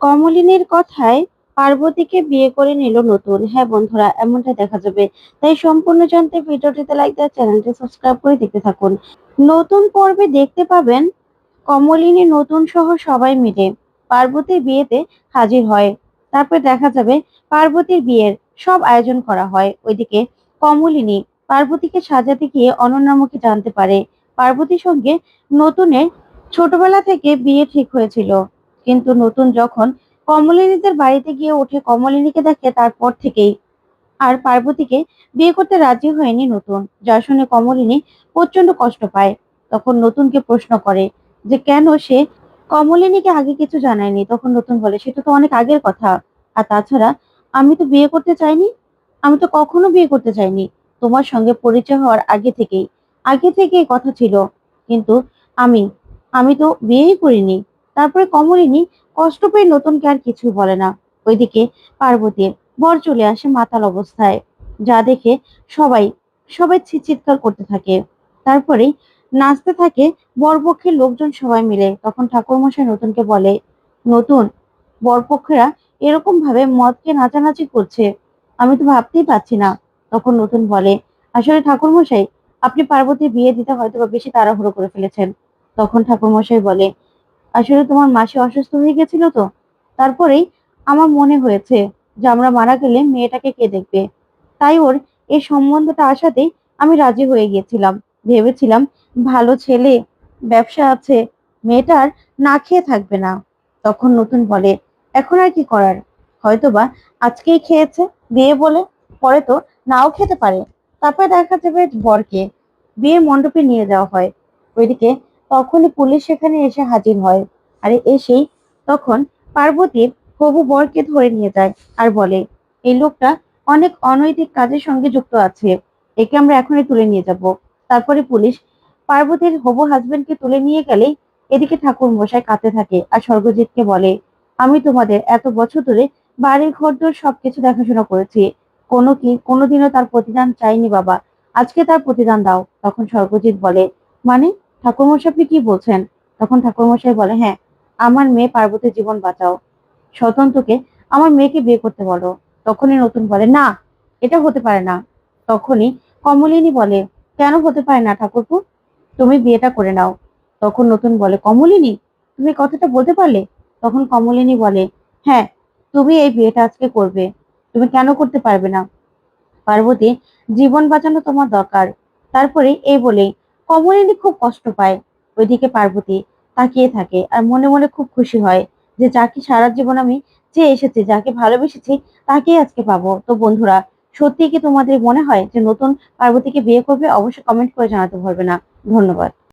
কমলিনীর কথায় পার্বতীকে বিয়ে করে নিল নতুন। হ্যাঁ বন্ধুরা এমনটা দেখা যাবে। তাই সম্পূর্ণ জানতে ভিডিওটিতে লাইক দেওয়া চ্যানেলটি সাবস্ক্রাইব করে দেখতে থাকুন। নতুন পর্বে দেখতে পাবেন কমলিনী নতুন সহ সবাই মিলে পার্বতীর বিয়েতে হাজির হয়। তারপর দেখা যাবে পার্বতীর বিয়ের সব আয়োজন করা হয়। ওইদিকে কমলিনী পার্বতীকে সাজাতে গিয়ে অনন্যামুখী জানতে পারে। পার্বতীর সঙ্গে নতুনের ছোটবেলা থেকে বিয়ে ঠিক হয়েছিল। কিন্তু নতুন যখন কমলিনীদের বাড়িতে গিয়ে ওঠে, কমলিনীকে দেখে তারপর থেকেই আর পার্বতীকে বিয়ে করতে রাজি হয়নি নতুন। যা শুনে কমলিনী প্রচণ্ড কষ্ট পায়। তখন নতুনকে প্রশ্ন করে যে, কেন সে কমলিনীকে আগে কিছু জানায়নি? তখন নতুন বলে, সেটা তো অনেক আগের কথা। আর তাছাড়া আমি তো বিয়ে করতে চাইনি। আমি তো কখনো বিয়ে করতে চাইনি। তোমার সঙ্গে পরিচয় হওয়ার আগে থেকেই আগে থেকেই কথা ছিল। কিন্তু আমি আমি তো বিয়েই করিনি। তারপরে কমলিনী কষ্ট পেয়ে নতুনকে আর কিছুই বলে না। ওইদিকে পার্বতীর বর চলে আসে মাতাল অবস্থায়, যা দেখে সবাই সবাই চিৎকার করতে থাকে। তারপরে নাচতে থাকে বরপক্ষের লোকজন সবাই মিলে। তখন ঠাকুরমশাই নতুনকে বলে, নতুন, বরপক্ষেরা এরকম ভাবে মদকে নাচানাচি করছে। আমি তো ভাবতেই পারছি না। তখন নতুন বলে, আসলে ঠাকুরমশাই, আপনি পার্বতী বিয়ে দিতে হয়তো বা বেশি তাড়াহুড়ো করে ফেলেছেন। তখন ঠাকুরমশাই বলে আসলে তোমার মাসি অসুস্থ হয়ে গেছিল তো? তারপরেই আমার মনে হয়েছে যে আমরা মারা গেলে মেয়েটাকে কে দেখবে? তাই ওর এই সম্বন্ধটা আসাতেই আমি রাজি হয়ে গিয়েছিলাম। ভেবেছিলাম ভালো ছেলে, ব্যবসা আছে, মেয়েটার না খেয়ে থাকবে না। তখন নতুন বলে, এখন আর কি করার? হয়তোবা আজকেই খেয়েছে বিয়ে বলে, পরে তো নাও খেতে পারে। তারপরে দেখা যাবে বরকে বিয়ের মণ্ডপে নিয়ে যাওয়া হয়। ওইদিকে তখনই পুলিশ সেখানে এসে হাজির হয়। আর এসেই তখন পার্বতীর হবু বরকে ধরে নিয়ে যায় আর বলে, এই লোকটা অনেক অনৈতিক কাজের সঙ্গে যুক্ত আছে। একে আমরা এখনই তুলে নিয়ে যাব। তারপরে পুলিশ পার্বতীর হবু হাজবেন্ডকে তুলে নিয়ে গেলেই এদিকে ঠাকুর মশাই কাঁদতে থাকে আর স্বর্গজিৎকে বলে, আমি তোমাদের এত বছর ধরে বাড়ি ঘর দর সবকিছু দেখাশোনা করেছি। কোনো কি, কোনোদিনও তার প্রতিদান চাইনি বাবা। আজকে তার প্রতিদান দাও। তখন স্বর্গজিৎ বলে মানে ঠাকুরমশাই, আপনি কি বলছেন? তখন ঠাকুরমশাই বলে হ্যাঁ আমার মেয়ে পার্বতীর জীবন বাঁচাও। স্বতন্ত্রকে আমার মেয়েকে বিয়ে করতে বলো। তখনই নতুন বলে, না, এটা হতে পারে না। তখনই কমলিনী বলে, কেন হতে পারে না ঠাকুরপু? তুমি বিয়েটা করে নাও। তখন নতুন বলে, কমলিনী, তুমি কথাটা বলতে পারলে? তখন কমলিনী বলে হ্যাঁ তুমি এই বিয়েটা আজকে করবে। তুমি কেন করতে পারবে না? পার্বতী, জীবন বাঁচানো তোমার দরকার। তারপরে এই বলেই কমলিনী খুব কষ্ট পায় ওইদিকে পার্বতী তাকিয়ে থাকে আর মনে মনে খুব খুশি হয় যে যাকে সারা জীবন আমি চেয়ে এসেছি, যাকে ভালোবেসেছি তাকেই আজকে পাবো। তো বন্ধুরা সত্যি কি তোমাদের মনে হয় যে নতুন পার্বতীকে বিয়ে করবে? অবশ্যই কমেন্ট করে জানাতে পারবে না। ধন্যবাদ।